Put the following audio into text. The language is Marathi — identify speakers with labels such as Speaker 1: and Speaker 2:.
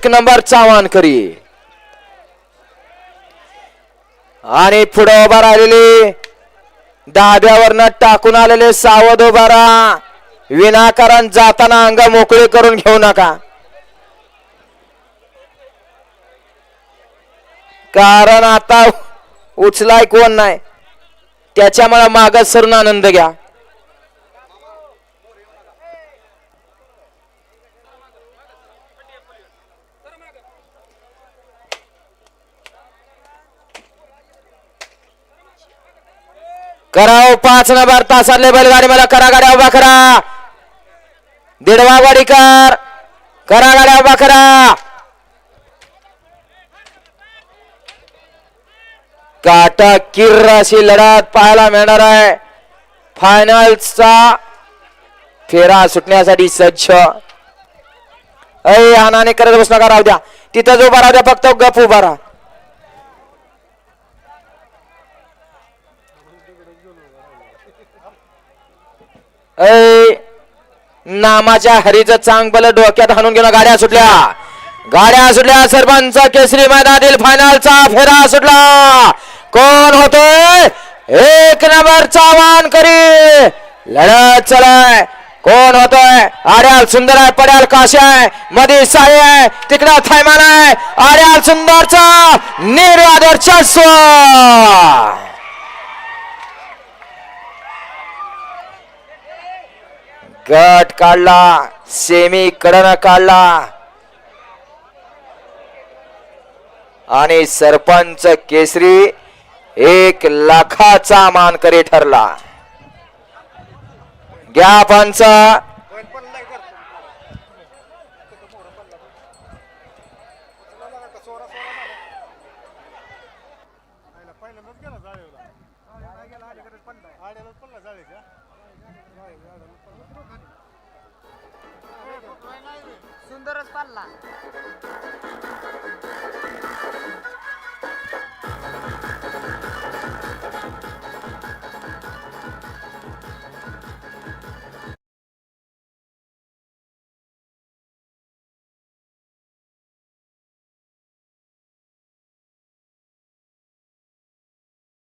Speaker 1: एक नंबर चावान करी. आणि पुढे उभा राहिलेले दाब्यावरनं टाकून आलेले सावध उभा राहा. विनाकारण जाताना अंग मोकळे करून घेऊ नका. कारण आता उचलाय कोण नाही. त्याच्यामुळे मागच सरून आनंद घ्या. कराव पाच नंबर तासातले बैलगाडी मला करा गाड्या उभा करा। दिडवा वाडीकर करा। गाड्या उभा करा। काटा किर्र अशी लढत पाहायला मिळणार आहे फायनलचा फेरा सुटण्यासाठी सज्ज। अय अनाने करत बस नका राहू द्या. तिथं जो उभा राहू द्या फक्त गप उभा राहा. ऐ नामाच्या हरीचं चांग बल डोक्यात हाणून घेऊन गाड्या सुटल्या. गाड्या सुटल्या सरपंच केसरी मैदानातील फायनलचा फेरा सुटला. कोण होतोय एक नंबर चावान करी लढत चलाय. कोण होतोय आर्याल सुंदर आहे पड्याल काशी आहे मध्ये साई आहे तिकडं थैमान आहे. आर्याल सुंदरचा निर्वादरच्या गट काढला सेमी कडन काढला. आणि सरपंच केसरी एक लाखाचा मानकरी ठरला. घ्या पंच.
Speaker 2: पहिल्यांदाच गेला जाळीला
Speaker 3: सुंदरच पाल्ला